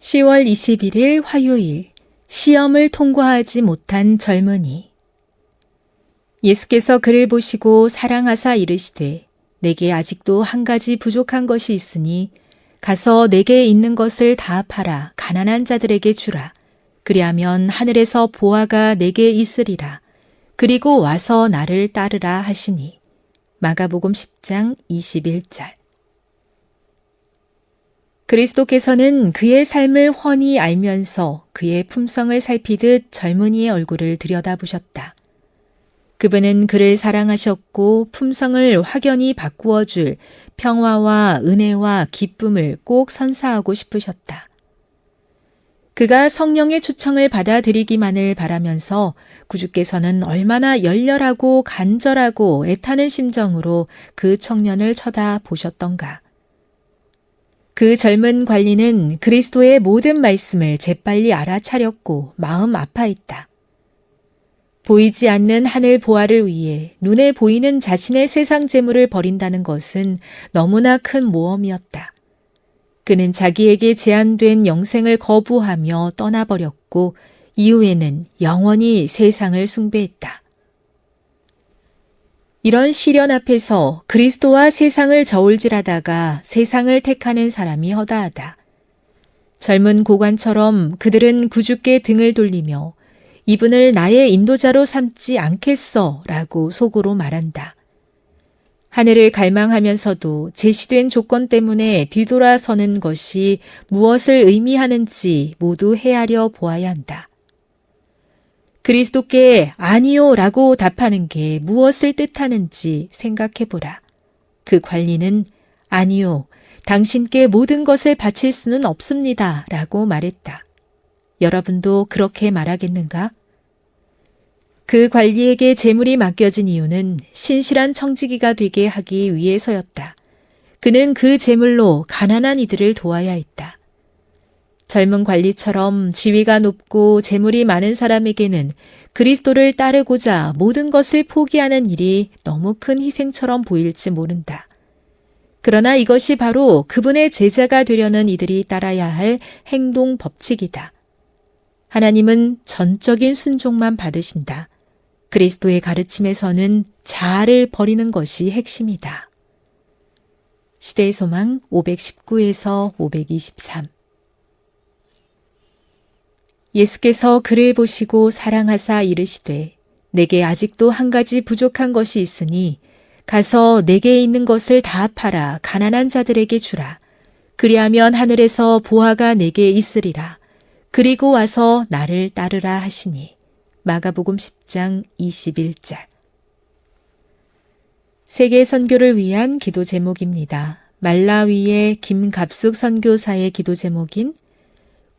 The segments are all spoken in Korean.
10월 21일 화요일 시험을 통과하지 못한 젊은이. 예수께서 그를 보시고 사랑하사 이르시되 내게 아직도 한 가지 부족한 것이 있으니 가서 내게 있는 것을 다 팔아 가난한 자들에게 주라. 그리하면 하늘에서 보아가 내게 있으리라. 그리고 와서 나를 따르라 하시니. 마가복음 10장 21절 그리스도께서는 그의 삶을 훤히 알면서 그의 품성을 살피듯 젊은이의 얼굴을 들여다보셨다. 그분은 그를 사랑하셨고 품성을 확연히 바꾸어 줄 평화와 은혜와 기쁨을 꼭 선사하고 싶으셨다. 그가 성령의 초청을 받아들이기만을 바라면서 구주께서는 얼마나 열렬하고 간절하고 애타는 심정으로 그 청년을 쳐다보셨던가. 그 젊은 관리는 그리스도의 모든 말씀을 재빨리 알아차렸고 마음 아파했다. 보이지 않는 하늘 보화를 위해 눈에 보이는 자신의 세상 재물을 버린다는 것은 너무나 큰 모험이었다. 그는 자기에게 제한된 영생을 거부하며 떠나버렸고 이후에는 영원히 세상을 숭배했다. 이런 시련 앞에서 그리스도와 세상을 저울질하다가 세상을 택하는 사람이 허다하다. 젊은 고관처럼 그들은 구주께 등을 돌리며 이분을 나의 인도자로 삼지 않겠어 라고 속으로 말한다. 하늘을 갈망하면서도 제시된 조건 때문에 뒤돌아서는 것이 무엇을 의미하는지 모두 헤아려 보아야 한다. 그리스도께 아니요 라고 답하는 게 무엇을 뜻하는지 생각해 보라. 그 관리는 아니요, 당신께 모든 것을 바칠 수는 없습니다 라고 말했다. 여러분도 그렇게 말하겠는가? 그 관리에게 재물이 맡겨진 이유는 신실한 청지기가 되게 하기 위해서였다. 그는 그 재물로 가난한 이들을 도와야 했다. 젊은 관리처럼 지위가 높고 재물이 많은 사람에게는 그리스도를 따르고자 모든 것을 포기하는 일이 너무 큰 희생처럼 보일지 모른다. 그러나 이것이 바로 그분의 제자가 되려는 이들이 따라야 할 행동 법칙이다. 하나님은 전적인 순종만 받으신다. 그리스도의 가르침에서는 자아를 버리는 것이 핵심이다. 시대의 소망 519에서 523 예수께서 그를 보시고 사랑하사 이르시되 내게 아직도 한 가지 부족한 것이 있으니 가서 내게 있는 것을 다 팔아 가난한 자들에게 주라. 그리하면 하늘에서 보화가 내게 있으리라. 그리고 와서 나를 따르라 하시니. 마가복음 10장 21절. 세계 선교를 위한 기도 제목입니다. 말라위의 김갑숙 선교사의 기도 제목인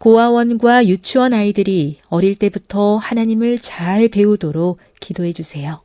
고아원과 유치원 아이들이 어릴 때부터 하나님을 잘 배우도록 기도해 주세요.